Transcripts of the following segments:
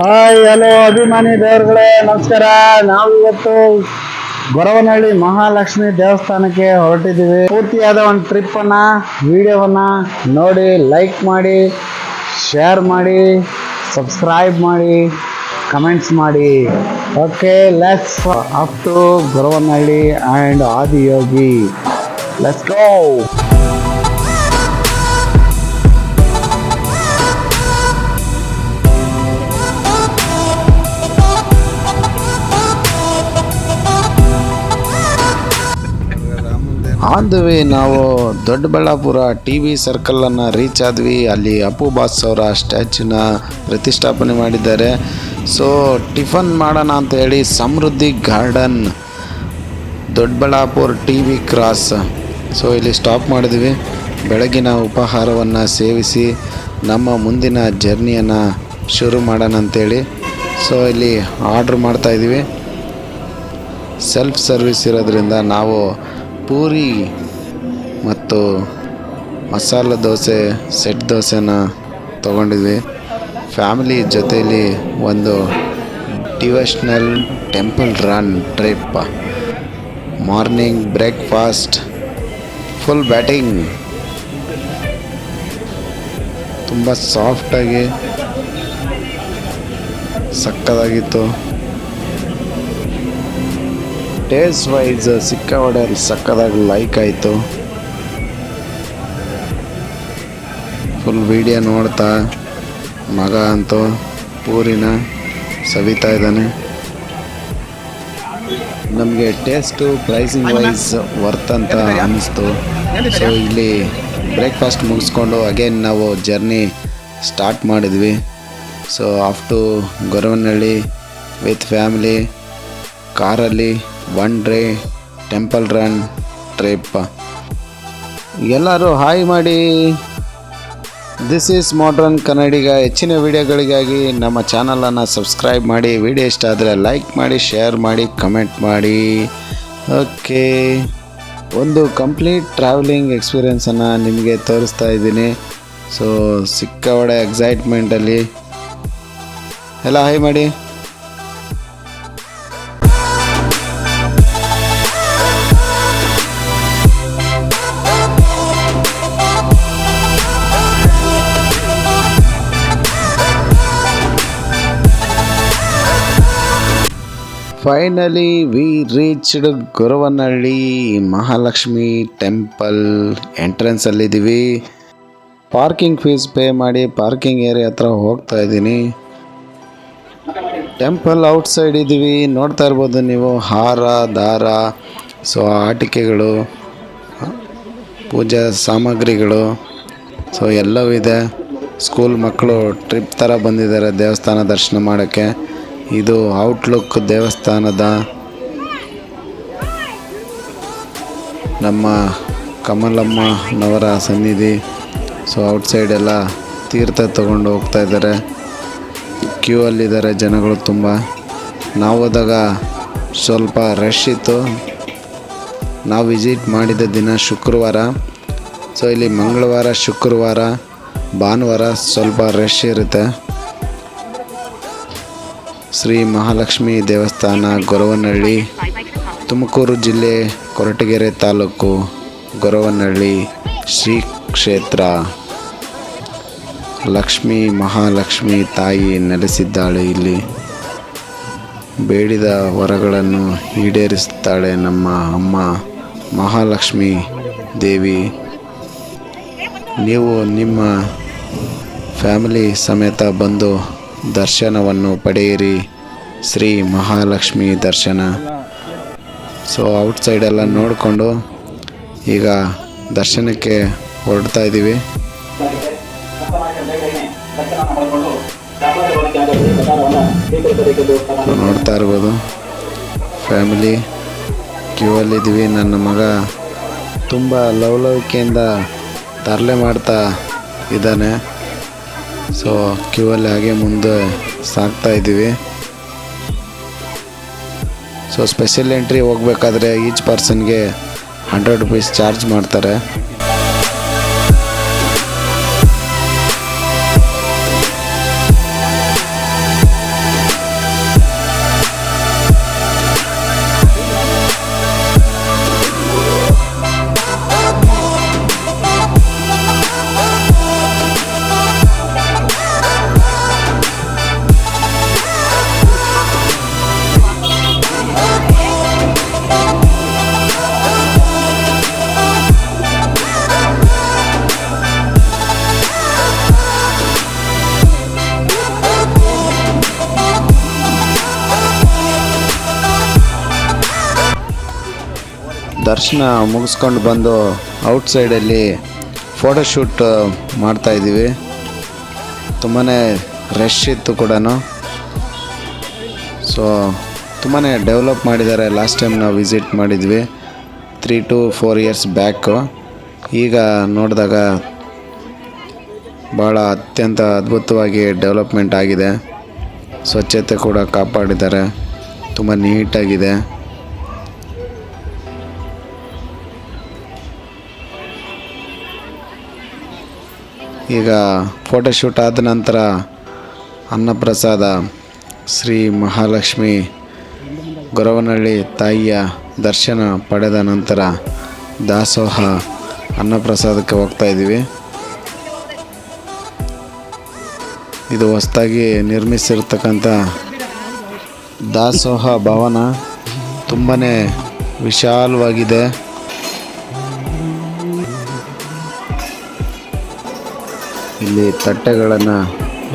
Hi, hello ಅಭಿಮಾನಿ ದೇವರುಗಳೇ, ನಮಸ್ಕಾರ. ನಾವು ಇವತ್ತು ಗೊರವನಹಳ್ಳಿ ಮಹಾಲಕ್ಷ್ಮಿ ದೇವಸ್ಥಾನಕ್ಕೆ ಹೊರಟಿದ್ದೀವಿ. ಪೂರ್ತಿಯಾದ ಒಂದು ಟ್ರಿಪ್ ಅನ್ನ, ವಿಡಿಯೋವನ್ನ ನೋಡಿ ಲೈಕ್ ಮಾಡಿ ಶೇರ್ ಮಾಡಿ ಸಬ್ಸ್ಕ್ರೈಬ್ ಮಾಡಿ ಕಮೆಂಟ್ಸ್ ಮಾಡಿ. Okay let's up to Goravanahalli and Adiyogi. Let's go on the way ನಾವು ದೊಡ್ಡಬಳ್ಳಾಪುರ ಟಿ ವಿ ಸರ್ಕಲನ್ನು ರೀಚ್ ಆದ್ವಿ. ಅಲ್ಲಿ ಅಪ್ಪು ಬಾಸ್ ಅವರ ಸ್ಟ್ಯಾಚ್ಯೂನ ಪ್ರತಿಷ್ಠಾಪನೆ ಮಾಡಿದ್ದಾರೆ. ಸೊ ಟಿಫನ್ ಮಾಡೋಣ ಅಂತ ಹೇಳಿ Samruddhi garden Doddaballapura T V cross so ಇಲ್ಲಿ ಸ್ಟಾಪ್ ಮಾಡಿದ್ವಿ. ಬೆಳಗಿನ ಉಪಹಾರವನ್ನು ಸೇವಿಸಿ ನಮ್ಮ ಮುಂದಿನ ಜರ್ನಿಯನ್ನು ಶುರು ಮಾಡೋಣ ಅಂತೇಳಿ ಸೊ ಇಲ್ಲಿ ಆರ್ಡ್ರ್ ಮಾಡ್ತಾಯಿದ್ದೀವಿ ಸೆಲ್ಫ್ ಸರ್ವಿಸ್ ಇರೋದ್ರಿಂದ ನಾವು ಪೂರಿ ಮತ್ತು ಮಸಾಲ ದೋಸೆ, ಸೆಟ್ ದೋಸೆನ ತೊಗೊಂಡಿದ್ವಿ. ಫ್ಯಾಮಿಲಿ ಜೊತೆಯಲ್ಲಿ ಒಂದು devotional temple run trip. Morning breakfast, full batting. ತುಂಬ ಸಾಫ್ಟಾಗಿ ಸಕ್ಕದಾಗಿತ್ತು ಟೇಸ್ಟ್ ವೈಸ್ ಸಿಕ್ಕಾಪಟ್ಟೆ ಸಕ್ಕದಾಗಿ ಲೈಕ್ ಆಯಿತು. ಫುಲ್ ವಿಡಿಯೋ ನೋಡ್ತಾ ಮಗ ಅಂತೂ ಪೂರಿನ ಸವಿತಾ ಇದ್ದಾನೆ. ನಮಗೆ ಟೇಸ್ಟು ಪ್ರೈಸಿಂಗ್ ವೈಸ್ ವರ್ತ್ ಅಂತ ಅನ್ನಿಸ್ತು ಸೊ ಇಲ್ಲಿ ಬ್ರೇಕ್ಫಾಸ್ಟ್ ಮುಗಿಸ್ಕೊಂಡು ಅಗೇನ್ ನಾವು ಜರ್ನಿ ಸ್ಟಾರ್ಟ್ ಮಾಡಿದ್ವಿ. So off to Goravanahalli with family ಕಾರಲ್ಲಿ one day temple run trip ಎಲ್ಲರೂ ಹಾಯ್ ಮಾಡಿ. ದಿಸ್ ಈಸ್ ಮಾಡ್ರನ್ ಕನ್ನಡಿಗ ಹೆಚ್ಚಿನ ವಿಡಿಯೋಗಳಿಗಾಗಿ ನಮ್ಮ ಚಾನಲನ್ನು ಸಬ್ಸ್ಕ್ರೈಬ್ ಮಾಡಿ. ವಿಡಿಯೋ ಇಷ್ಟ ಆದರೆ ಲೈಕ್ ಮಾಡಿ ಶೇರ್ ಮಾಡಿ ಕಮೆಂಟ್ ಮಾಡಿ. ಓಕೆ ಒಂದು ಕಂಪ್ಲೀಟ್ ಟ್ರಾವೆಲಿಂಗ್ ಎಕ್ಸ್ಪೀರಿಯೆನ್ಸನ್ನು ನಿಮಗೆ ತೋರಿಸ್ತಾ ಇದ್ದೀನಿ. ಸೊ ಸಿಕ್ಕಾಪಟ್ಟೆ ಎಕ್ಸೈಟ್ಮೆಂಟಲ್ಲಿ ಎಲ್ಲ ಹಾಯ್ ಮಾಡಿ. Finally we reached Guruvanahalli Mahalakshmi temple ಎಂಟ್ರೆನ್ಸಲ್ಲಿದ್ದೀವಿ parking fees pay ಮಾಡಿ ಪಾರ್ಕಿಂಗ್ ಏರಿಯಾ ಹತ್ರ ಹೋಗ್ತಾ ಇದ್ದೀನಿ. ಟೆಂಪಲ್ ಔಟ್ಸೈಡ್ ಇದ್ದೀವಿ. ನೋಡ್ತಾ ಇರ್ಬೋದು ನೀವು, ಹಾರ, ದಾರ ಸೊ ಆಟಿಕೆಗಳು, ಪೂಜಾ ಸಾಮಗ್ರಿಗಳು ಸೊ ಎಲ್ಲವೂ ಇದೆ. ಸ್ಕೂಲ್ ಮಕ್ಕಳು ಟ್ರಿಪ್ ಥರ ಬಂದಿದ್ದಾರೆ ದೇವಸ್ಥಾನ ದರ್ಶನ ಮಾಡೋಕ್ಕೆ. ಇದು ಔಟ್ಲುಕ್ ದೇವಸ್ಥಾನದ ನಮ್ಮ ಕಮಲಮ್ಮನವರ ಸನ್ನಿಧಿ. ಸೊ ಔಟ್ಸೈಡ್ ಎಲ್ಲ ತೀರ್ಥ ತಗೊಂಡು ಹೋಗ್ತಾ ಇದ್ದಾರೆ. ಕ್ಯೂ ಅಲ್ಲಿದ್ದಾರೆ ಜನಗಳು ತುಂಬ. ನಾವು ಹೋದಾಗ ಸ್ವಲ್ಪ ರಶ್ ಇತ್ತು. ನಾವು ವಿಸಿಟ್ ಮಾಡಿದ ದಿನ ಶುಕ್ರವಾರ. ಸೊ ಇಲ್ಲಿ ಮಂಗಳವಾರ, ಶುಕ್ರವಾರ, ಭಾನುವಾರ ಸ್ವಲ್ಪ ರಶ್ ಇರುತ್ತೆ. ಶ್ರೀ ಮಹಾಲಕ್ಷ್ಮಿ ದೇವಸ್ಥಾನ ಗೊರವನಹಳ್ಳಿ, ತುಮಕೂರು ಜಿಲ್ಲೆ, ಕೊರಟಗೆರೆ ತಾಲೂಕು ಗೊರವನಹಳ್ಳಿ ಶ್ರೀ ಕ್ಷೇತ್ರ. ಲಕ್ಷ್ಮೀ ಮಹಾಲಕ್ಷ್ಮಿ ತಾಯಿ ನೆಲೆಸಿದ್ದಾಳೆ ಇಲ್ಲಿ. ಬೇಡಿದ ವರಗಳನ್ನು ಈಡೇರಿಸುತ್ತಾಳೆ ನಮ್ಮ ಅಮ್ಮ ಮಹಾಲಕ್ಷ್ಮಿ ದೇವಿ. ನೀವು ನಿಮ್ಮ ಫ್ಯಾಮಿಲಿ ಸಮೇತ ಬಂದು ದರ್ಶನವನ್ನು ಪಡೆಯಿರಿ. ಶ್ರೀ ಮಹಾಲಕ್ಷ್ಮಿ ದರ್ಶನ. ಸೊ ಔಟ್ಸೈಡೆಲ್ಲ ನೋಡಿಕೊಂಡು ಈಗ ದರ್ಶನಕ್ಕೆ ಹೊರಡ್ತಾ ಇದ್ದೀವಿ. ನೋಡ್ತಾ ಇರ್ಬೋದು. ಫ್ಯಾಮಿಲಿ ಕ್ಯೂ ಅಲ್ಲಿದ್ದೀವಿ ನನ್ನ ಮಗ ತುಂಬ ಲವಲವಿಕೆಯಿಂದ ತರಲೆ ಮಾಡ್ತಾ ಇದ್ದಾನೆ. ಸೊ ಕ್ಯೂ ಅಲ್ಲಿ ಹಾಗೆ ಮುಂದೆ ಸಾಕ್ತಾ ಇದ್ದೀವಿ. ಸೊ ಸ್ಪೆಷಲ್ ಎಂಟ್ರಿ ಹೋಗ್ಬೇಕಾದ್ರೆ ಈಚ್ ಪರ್ಸನ್ಗೆ ಹಂಡ್ರೆಡ್ ರುಪೀಸ್ ಚಾರ್ಜ್ ಮಾಡ್ತಾರೆ. ದರ್ಶನ ಮುಗಿಸ್ಕೊಂಡು ಬಂದು ಔಟ್ಸೈಡಲ್ಲಿ ಫೋಟೋಶೂಟ್ ಮಾಡ್ತಾಯಿದ್ದೀವಿ ತುಂಬಾ ರಶ್ ಇತ್ತು ಕೂಡ ಸೊ ತುಂಬಾ ಡೆವಲಪ್ ಮಾಡಿದ್ದಾರೆ. ಲಾಸ್ಟ್ ಟೈಮ್ ನಾವು ವಿಸಿಟ್ ಮಾಡಿದ್ವಿ. Three to four years back ಈಗ ನೋಡಿದಾಗ ಭಾಳ ಅತ್ಯಂತ ಅದ್ಭುತವಾಗಿ ಡೆವಲಪ್ಮೆಂಟ್ ಆಗಿದೆ. ಸ್ವಚ್ಛತೆ ಕೂಡ ಕಾಪಾಡಿದ್ದಾರೆ. ತುಂಬ ನೀಟಾಗಿದೆ ಈಗ ಫೋಟೋಶೂಟ್ ಆದ ನಂತರ ಅನ್ನಪ್ರಸಾದ, ಶ್ರೀ ಮಹಾಲಕ್ಷ್ಮಿ, ಗೊರವನಹಳ್ಳಿ ತಾಯಿಯ ದರ್ಶನ ಪಡೆದ ನಂತರ ದಾಸೋಹ ಅನ್ನಪ್ರಸಾದಕ್ಕೆ ಹೋಗ್ತಾ ಇದ್ದೀವಿ. ಇದು ಹೊಸದಾಗಿ ನಿರ್ಮಿಸಿರ್ತಕ್ಕಂಥ ದಾಸೋಹ ಭವನ ತುಂಬಾ ವಿಶಾಲವಾಗಿದೆ. ಇಲ್ಲಿ ತಟ್ಟೆಗಳನ್ನು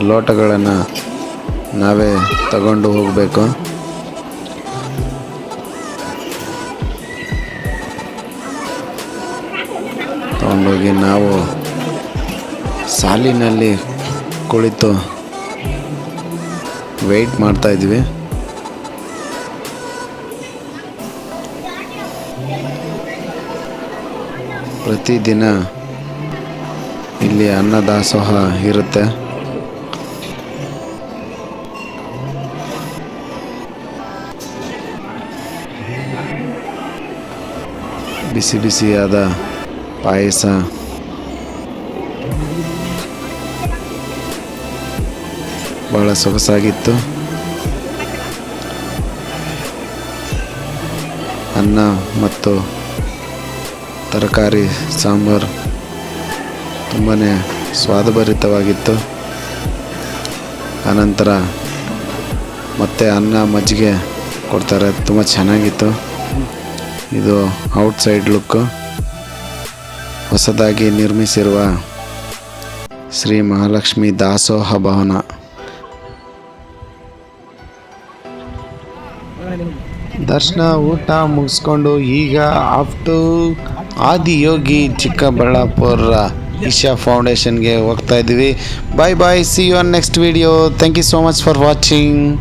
ಲೋಟಗಳನ್ನು ನಾವೇ ತಗೊಂಡು ಹೋಗಬೇಕು. ತಗೊಂಡೋಗಿ ನಾವು ಸಾಲಿನಲ್ಲಿ ಕುಳಿತು ವೆಯ್ಟ್ ಮಾಡ್ತಾ ಇದ್ವಿ. ಪ್ರತಿದಿನ ಇಲ್ಲಿ ಅನ್ನದಾಸೋಹ ಇರುತ್ತೆ. ಬಿಸಿ ಬಿಸಿಯಾದ ಪಾಯಸ. ಭಾಳ ಸೊಗಸಾಗಿತ್ತು. ಅನ್ನ ಮತ್ತು ತರಕಾರಿ ಸಾಂಬಾರು. ತುಂಬಾ ಸ್ವಾದಭರಿತವಾಗಿತ್ತು. ಆನಂತರ ಮತ್ತೆ ಅನ್ನ ಮಜ್ಜಿಗೆ ಕೊಡ್ತಾರೆ. ತುಂಬ ಚೆನ್ನಾಗಿತ್ತು. ಇದು ಔಟ್ಸೈಡ್ ಲುಕ್ಕು ಹೊಸದಾಗಿ ನಿರ್ಮಿಸಿರುವ ಶ್ರೀ ಮಹಾಲಕ್ಷ್ಮಿ ದಾಸೋಹ ಭವನ. ದರ್ಶನ, ಊಟ ಮುಗಿಸ್ಕೊಂಡು ಈಗ ಆಫ್ಟು ಆದಿಯೋಗಿ ಚಿಕ್ಕಬಳ್ಳಾಪುರ. ಇಶಾ ಫೌಂಡೇಶನ್ಗೆ ಹೋಗ್ತಾ ಇದ್ದೀವಿ. Bye bye see you on next video thank you so much for watching